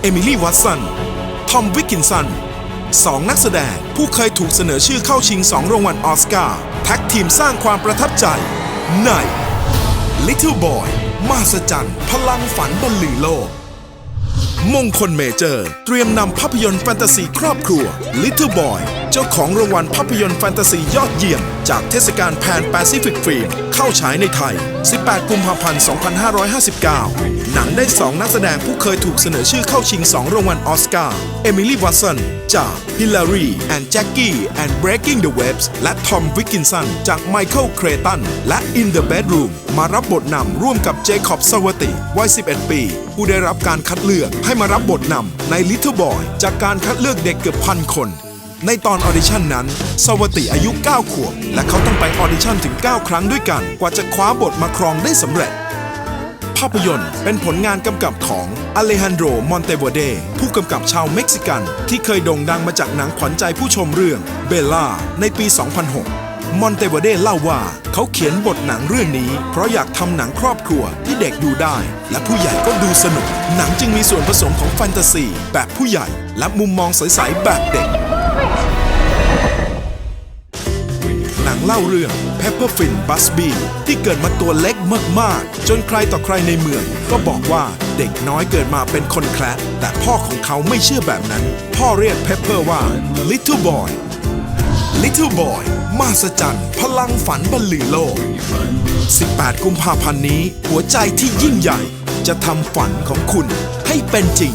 เอมิลี่วัตสัน ทอมวิกกินสันสองนักแสดงผู้เคยถูกเสนอชื่อเข้าชิงสองรางวัลออสการ์แท็กทีมสร้างความประทับใจ ใน Little Boy มาสจันพลังฝันบรรลือโลก มงคลเมเจอร์ เตรียมนำภาพยนตร์แฟนตาซีครอบครัว Little Boy เจ้าของรางวัลภาพยนตร์แฟนตาซียอดเยี่ยม จากเทศกาลแพนแปซิฟิกฟิล์ม เข้าฉายในไทย 18 กุมภาพันธ์ 2559 หนังได้ 2 นักแสดงผู้เคยถูกเสนอชื่อเข้าชิง 2 รางวัลออสการ์ เอมิลี่วัตสันจาก Hillary and Jackie and Breaking the Webs และทอมวิกกินสันจากไมเคิลเครตันและ In the Bedroom มารับบทนำร่วมกับเจคอบสวัติวัย 11 ปี ผู้ได้รับการคัดเลือกให้มารับบทนำใน Little Boy จากการคัดเลือกเด็กเกือบพันคน ในตอนออดิชั่นนั้น สวติอายุ 9 ขวบ และเขาต้องไปออดิชั่นถึง 9 ครั้งด้วยกัน กว่าจะคว้าบทมาครองได้สำเร็จ ภาพยนตร์เป็นผลงานกำกับของอเลฮันโดมอนเตวเด ผู้กำกับชาวเม็กซิกัน ที่เคยโด่งดังมาจากหนังขวัญใจผู้ชมเรื่องเบลล่าในปี 2006 มอนเตวเดเล่าว่า เขาเขียนบทหนังเรื่องนี้ เพราะอยากทำหนังครอบครัวที่เด็กดูได้ และผู้ใหญ่ก็ดูสนุก หนังจึงมีส่วนผสมของแฟนตาซีแบบผู้ใหญ่ และมุมมองใสๆแบบเด็ก เล่าเรื่อง Pepperfin Busby ที่เกิดมาตัวเล็กมากๆ จนใครต่อใครในเมือง ก็บอกว่าเด็กน้อยเกิดมาเป็นคนแคระแต่พ่อของเขาไม่เชื่อแบบนั้น พ่อเรียก Pepper ว่า Little Boy Little Boy มาสจันพลังฝันบรรลือโลก 18 กุมภาพันธ์นี้หัวใจที่ยิ่งใหญ่ จะทำฝันของคุณให้เป็นจริง